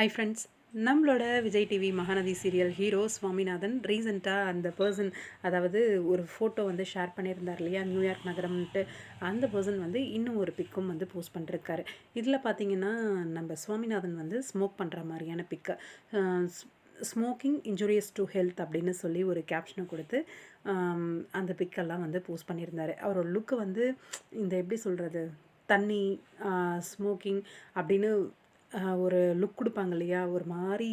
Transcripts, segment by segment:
High friends நம்மளோட Vijay TV Mahanadi serial hero Swaminathan ரீசெண்டாக அந்த பர்சன் அதாவது ஒரு ஃபோட்டோ வந்து ஷேர் பண்ணியிருந்தார் இல்லையா? நியூயார்க் நகரம்ன்ட்டு. அந்த பர்சன் வந்து இன்னும் ஒரு பிக்கும் வந்து போஸ்ட் பண்ணிருக்காரு. இதில் பார்த்தீங்கன்னா நம்ம சுவாமிநாதன் வந்து ஸ்மோக் பண்ணுற மாதிரியான பிக்கை ஸ்மோக்கிங் இன்ஜுரியஸ் டு ஹெல்த் அப்படின்னு சொல்லி ஒரு கேப்ஷனை கொடுத்து அந்த பிக்கெல்லாம் வந்து போஸ்ட் பண்ணியிருந்தார். அவரோட லுக்கு வந்து இந்த எப்படி சொல்கிறது தண்ணி ஸ்மோக்கிங் அப்படின்னு ஒரு லுக் கொடுப்பாங்க இல்லையா? ஒரு மாதிரி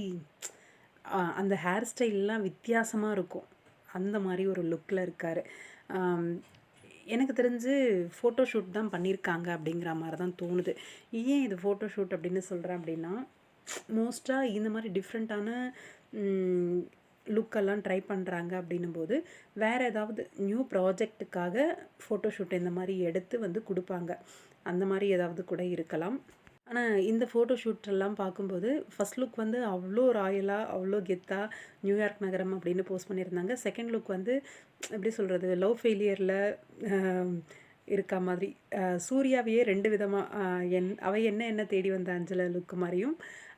அந்த ஹேர் ஸ்டைல்லாம் வித்தியாசமாக இருக்கும். அந்த மாதிரி ஒரு லுக்கில் இருக்கார். எனக்கு தெரிஞ்சு ஃபோட்டோ ஷூட் தான் பண்ணியிருக்காங்க அப்படிங்கிற மாதிரி தான் தோணுது. ஏன் இது ஃபோட்டோ ஷூட் அப்படின்னு சொல்கிறேன் அப்படின்னா மோஸ்ட்டாக இந்த மாதிரி டிஃப்ரெண்ட்டான லுக்கெல்லாம் ட்ரை பண்ணுறாங்க அப்படின்னும் போது வேறு ஏதாவது நியூ ப்ராஜெக்ட்டுக்காக ஃபோட்டோஷூட் இந்த மாதிரி எடுத்து வந்து கொடுப்பாங்க. அந்த மாதிரி ஏதாவது கூட இருக்கலாம். ஆனால் இந்த ஃபோட்டோ ஷூட்டெல்லாம் பார்க்கும்போது ஃபர்ஸ்ட் லுக் வந்து அவ்வளோ ராயலாக அவ்வளோ கெத்தாக நியூயார்க் நகரம் அப்படின்னு போஸ்ட் பண்ணியிருந்தாங்க. செகண்ட் லுக் வந்து எப்படி சொல்கிறது லவ் ஃபெயிலியரில் இருக்க மாதிரி. சூர்யாவையே ரெண்டு விதமாக என் அவை என்ன என்ன தேடி வந்த அஞ்சல லுக்கு மாதிரியும்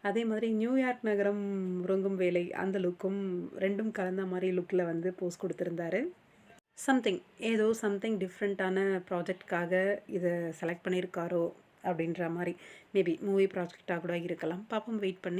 அதே மாதிரி நியூயார்க் நகரம் உறங்கும் வேலை அந்த லுக்கும் ரெண்டும் கலந்த மாதிரி லுக்கில் வந்து போஸ்ட் கொடுத்துருந்தாரு. சம்திங் ஏதோ சம்திங் டிஃப்ரெண்ட்டான ப்ராஜெக்ட்காக இதை செலக்ட் பண்ணியிருக்காரோ அப்படின்ற மாதிரி. மேபி மூவி ப்ராஜெக்டாக கூட இருக்கலாம். பாப்போம் வெயிட் பண்ணி.